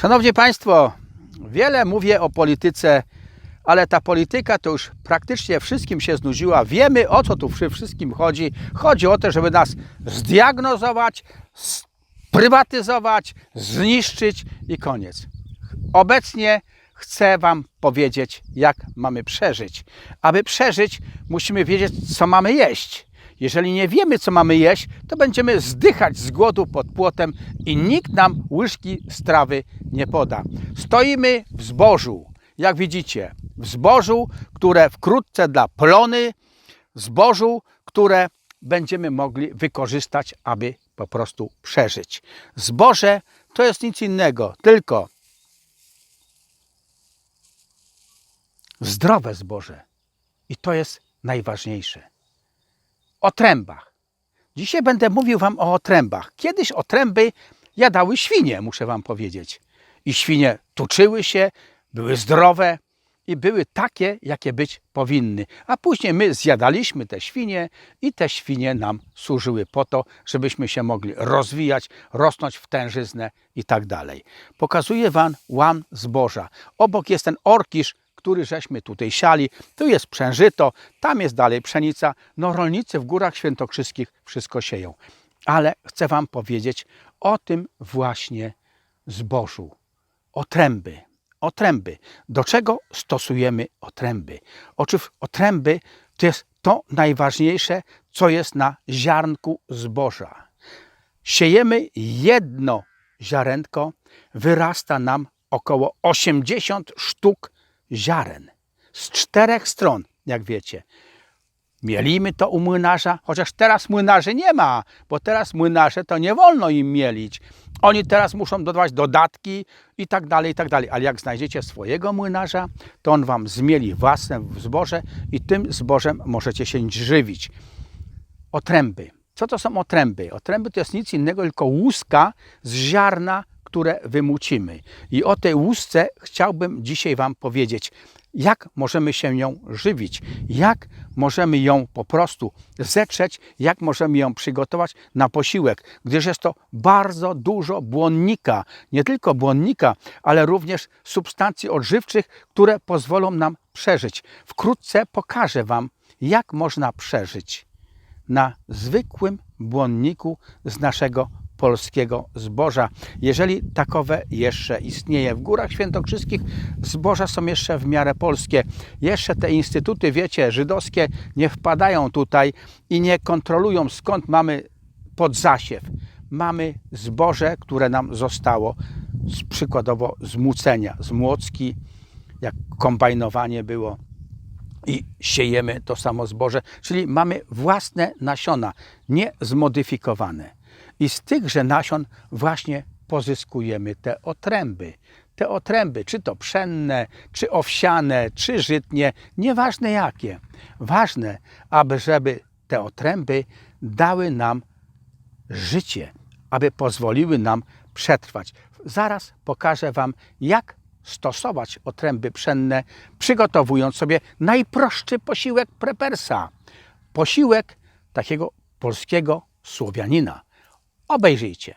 Szanowni Państwo, wiele mówię o polityce, ale ta polityka to już praktycznie wszystkim się znudziła. Wiemy o co tu wszystkim chodzi. Chodzi o to, żeby nas zdiagnozować, sprywatyzować, zniszczyć i koniec. Obecnie chcę Wam powiedzieć, jak mamy przeżyć. Aby przeżyć, musimy wiedzieć, co mamy jeść. Jeżeli nie wiemy, co mamy jeść, to będziemy zdychać z głodu pod płotem i nikt nam łyżki strawy nie poda. Stoimy w zbożu, jak widzicie, w zbożu, które wkrótce da plony, zbożu, które będziemy mogli wykorzystać, aby po prostu przeżyć. Zboże to jest nic innego, tylko zdrowe zboże. I to jest najważniejsze. O trębach. Dzisiaj będę mówił Wam o otrębach. Kiedyś otręby jadały świnie, muszę Wam powiedzieć. I świnie tuczyły się, były zdrowe i były takie, jakie być powinny. A później my zjadaliśmy te świnie i te świnie nam służyły po to, żebyśmy się mogli rozwijać, rosnąć w tężyznę i tak dalej. Pokazuję Wam łan zboża. Obok jest ten orkisz, który żeśmy tutaj siali. Tu jest przężyto, tam jest dalej pszenica. No rolnicy w Górach Świętokrzyskich wszystko sieją. Ale chcę Wam powiedzieć o tym właśnie zbożu. Otręby. Otręby. Do czego stosujemy otręby? Otóż otręby to jest to najważniejsze, co jest na ziarnku zboża. Siejemy jedno ziarenko, wyrasta nam około 80 sztuk ziaren z czterech stron, jak wiecie. Mielimy to u młynarza, chociaż teraz młynarzy nie ma, bo teraz młynarze to nie wolno im mielić. Oni teraz muszą dodawać dodatki i tak dalej, i tak dalej. Ale jak znajdziecie swojego młynarza, to on wam zmieli własne zboże i tym zbożem możecie się żywić. Otręby. Co to są otręby? Otręby to jest nic innego, tylko łuska z ziarna, które wymucimy. I o tej łusce chciałbym dzisiaj Wam powiedzieć, jak możemy się nią żywić, jak możemy ją po prostu zetrzeć, jak możemy ją przygotować na posiłek, gdyż jest to bardzo dużo błonnika, nie tylko błonnika, ale również substancji odżywczych, które pozwolą nam przeżyć. Wkrótce pokażę Wam, jak można przeżyć na zwykłym błonniku z naszego polskiego zboża. Jeżeli takowe jeszcze istnieje w Górach Świętokrzyskich, zboża są jeszcze w miarę polskie. Jeszcze te instytuty, wiecie, żydowskie nie wpadają tutaj i nie kontrolują skąd mamy podzasiew. Mamy zboże, które nam zostało z, przykładowo z mucenia, z młocki, jak kombajnowanie było i siejemy to samo zboże, czyli mamy własne nasiona, nie zmodyfikowane. I z tychże nasion właśnie pozyskujemy te otręby. Te otręby, czy to pszenne, czy owsiane, czy żytnie, nieważne jakie. Ważne, aby żeby te otręby dały nam życie, aby pozwoliły nam przetrwać. Zaraz pokażę Wam, jak stosować otręby pszenne, przygotowując sobie najprostszy posiłek prepersa. Posiłek takiego polskiego Słowianina. Obejrzyjcie.